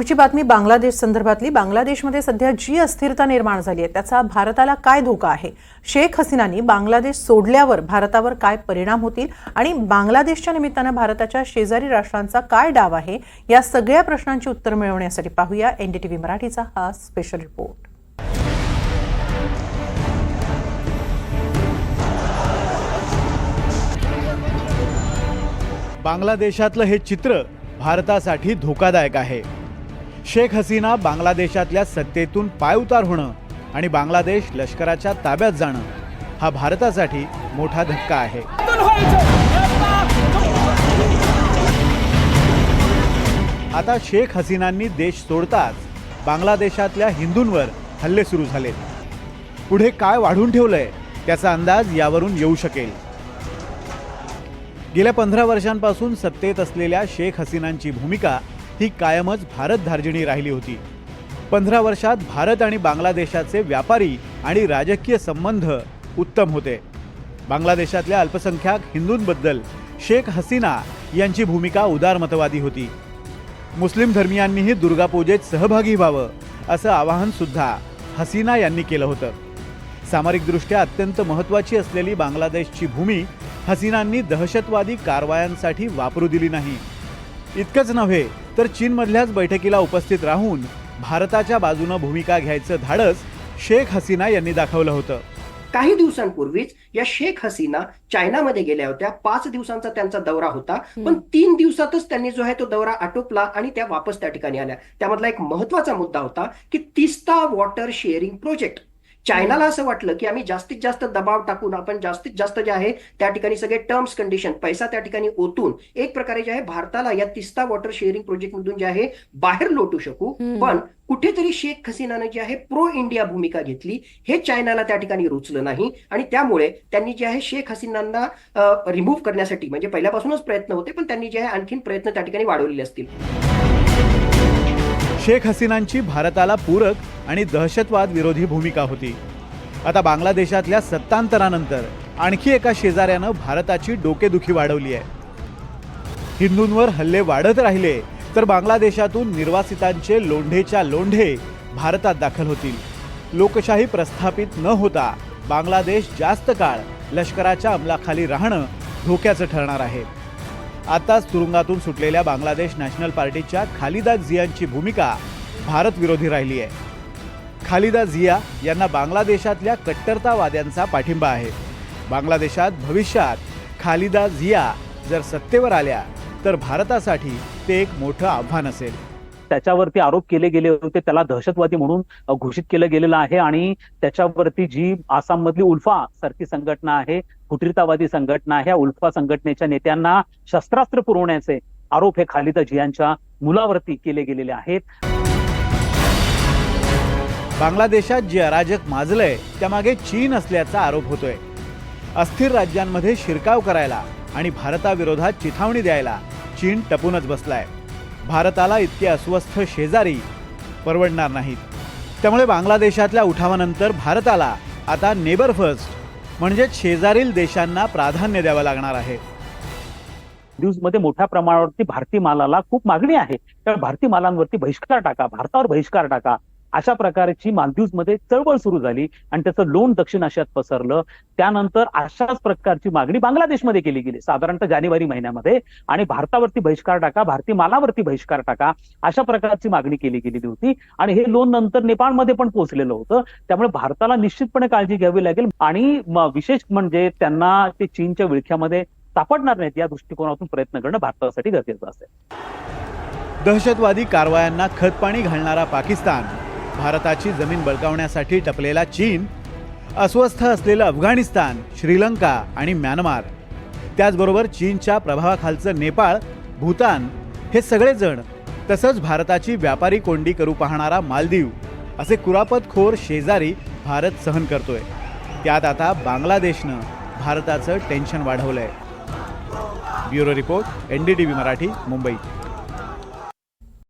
पुढची बातमी बांगलादेश संदर्भातली. बांगलादेशमध्ये सध्या जी अस्थिरता निर्माण झाली आहे त्याचा भारताला काय धोका आहे? शेख हसीनानी बांगलादेश सोडल्यावर भारतावर काय परिणाम होतील? आणि बांगलादेशच्या निमित्तानं भारताच्या शेजारी राष्ट्रांचा काय डाव आहे? या सगळ्या प्रश्नांची उत्तर मिळवण्यासाठी पाहूया एनडीटीव्ही मराठीचा हा स्पेशल रिपोर्ट बांगलादेशातलं हे चित्र भारतासाठी धोकादायक आहे. शेख हसीना बांगलादेशातल्या सत्तेतून पायउतार होणं आणि बांगलादेश लष्कराच्या ताब्यात जाणं हा भारतासाठी मोठा धक्का आहे. आता शेख हसीनांनी देश सोडताच बांगलादेशातल्या हिंदूंवर हल्ले सुरू झाले पुढे काय वाढून ठेवलंय त्याचा अंदाज यावरून येऊ शकेल. गेल्या पंधरा वर्षांपासून सत्तेत असलेल्या शेख हसीनांची भूमिका ही कायमच भारत धार्जिणी राहिली होती. पंधरा वर्षात भारत आणि बांगलादेशाचे व्यापारी आणि राजकीय संबंध उत्तम होते. बांगलादेशातल्या अल्पसंख्याक हिंदूंबद्दल शेख हसीना यांची भूमिका उदारमतवादी होती. मुस्लिम धर्मियांनीही दुर्गापूजेत सहभागी व्हावं असं आवाहन सुद्धा हसीना यांनी केलं होतं. सामरिकदृष्ट्या अत्यंत महत्त्वाची असलेली बांगलादेशची भूमी हसीनांनी दहशतवादी कारवायांसाठी वापरू दिली नाही. इतकंच नव्हे तर चीनमधल्याच बैठकीला उपस्थित राहून भारताच्या बाजूनं भूमिका घ्यायचं धाडस शेख हसीना यांनी दाखवलं होतं. काही दिवसांपूर्वीच या शेख हसीना चायनामध्ये गेल्या होत्या. पाच दिवसांचा त्यांचा दौरा होता पण तीन दिवसातच त्यांनी जो आहे तो दौरा आटोपला आणि त्या वापस त्या ठिकाणी आल्या. त्यामधला एक महत्त्वाचा मुद्दा होता की तिस्ता वॉटर शेअरिंग प्रोजेक्ट चायनाला असं वाटलं की आम्ही जास्तीत जास्त दबाव टाकून आपण जास्तीत जास्त जे आहे त्या ठिकाणी सगळे टर्म्स कंडिशन पैसा त्या ठिकाणी ओतून एक प्रकारे जे आहे भारताला या तिस्ता वॉटर शेअरिंग प्रोजेक्ट मधून जे आहे बाहेर लोटू शकू. पण कुठेतरी शेख हसीनानं जी आहे प्रो इंडिया भूमिका घेतली. हे चायनाला त्या ठिकाणी रुचलं नाही. आणि त्यामुळे त्यांनी जे आहे शेख हसीनांना रिमूव्ह करण्यासाठी म्हणजे पहिल्यापासूनच प्रयत्न होते पण त्यांनी जे आहे आणखीन प्रयत्न त्या ठिकाणी वाढवलेले असतील. शेख हसीनांची भारताला पूरक आणि दहशतवाद विरोधी भूमिका होती. आता बांगलादेशातल्या सत्तांतरानंतर आणखी एका शेजाऱ्यानं भारताची डोकेदुखी वाढवली आहे. हिंदूंवर हल्ले वाढत राहिले तर बांगलादेशातून निर्वासितांचे लोंढेच्या लोंढे भारतात दाखल होतील. लोकशाही प्रस्थापित न होता बांगलादेश जास्त काळ लष्कराच्या अंमलाखाली राहणं धोक्याचं ठरणार आहे. आताच तुरुंगातून सुटलेल्या बांगलादेश नॅशनल पार्टीच्या खालिदा झियांची भूमिका भारतविरोधी राहिली आहे. खालिदा झिया यांना बांगलादेशातल्या कट्टरतावाद्यांचा पाठिंबा आहे. बांगलादेशात भविष्यात खालिदा झिया जर सत्तेवर आल्या तर भारतासाठी ते एक मोठं आव्हान असेल. त्याच्यावरती आरोप केले गेले होते त्याला दहशतवादी म्हणून घोषित केलं गेलेलं आहे आणि त्याच्यावरती जी आसाम मधली उल्फा सारखी संघटना आहे फुटीरतावादी संघटना आहे, उल्फा संघटनेच्या नेत्यांना शस्त्रास्त्र पुरवण्याचे आरोप हे खालिदा जियांच्या मुलावरती केले गेलेले आहेत. बांगलादेशात जे अराजक माजलंय त्यामागे चीन असल्याचा आरोप होतोय. अस्थिर राज्यांमध्ये शिरकाव करायला आणि भारताविरोधात चिथावणी द्यायला चीन टपूनच बसलाय. भारताला इतके अस्वस्थ शेजारी परवडणार नाहीत. त्यामुळे बांगलादेशातल्या उठावानंतर भारताला आता नेबर फर्स्ट म्हणजेच शेजारील देशांना प्राधान्य द्यावं लागणार आहे. मध्ये मोठ्या प्रमाणावरती भारतीय मालाला खूप मागणी आहे. तर भारतीय मालांवरती बहिष्कार टाका भारतावर बहिष्कार टाका. अशा प्रकारची मालदीव्समध्ये चळवळ सुरू झाली आणि त्याचं लोन दक्षिण आशियात पसरलं. त्यानंतर अशाच प्रकारची मागणी बांगलादेशमध्ये केली गेली साधारणतः जानेवारी महिन्यामध्ये. आणि भारतावरती बहिष्कार टाका भारतीय मालावरती बहिष्कार टाका अशा प्रकारची मागणी केली गेलेली होती. आणि हे लोन नंतर नेपाळमध्ये पण पोहोचलेलं होतं. त्यामुळे भारताला निश्चितपणे काळजी घ्यावी लागेल. आणि विशेष म्हणजे त्यांना ते चीनच्या विळख्यामध्ये सापडणार नाहीत या दृष्टिकोनातून प्रयत्न करणं भारतासाठी गरजेचं असेल. दहशतवादी कारवायांना खतपाणी घालणारा पाकिस्तान भारताची जमीन बळकावण्यासाठी टपलेला चीन अस्वस्थ असलेलं अफगाणिस्तान श्रीलंका आणि म्यानमार. त्याचबरोबर चीनच्या प्रभावाखालचं नेपाळ भूतान हे सगळेजण तसंच भारताची व्यापारी कोंडी करू पाहणारा मालदीव असे कुरापतखोर शेजारी भारत सहन करतोय. त्यात आता बांगलादेशनं भारताचं tension वाढवलंय. Bureau report N D T V Marathi Mumbai.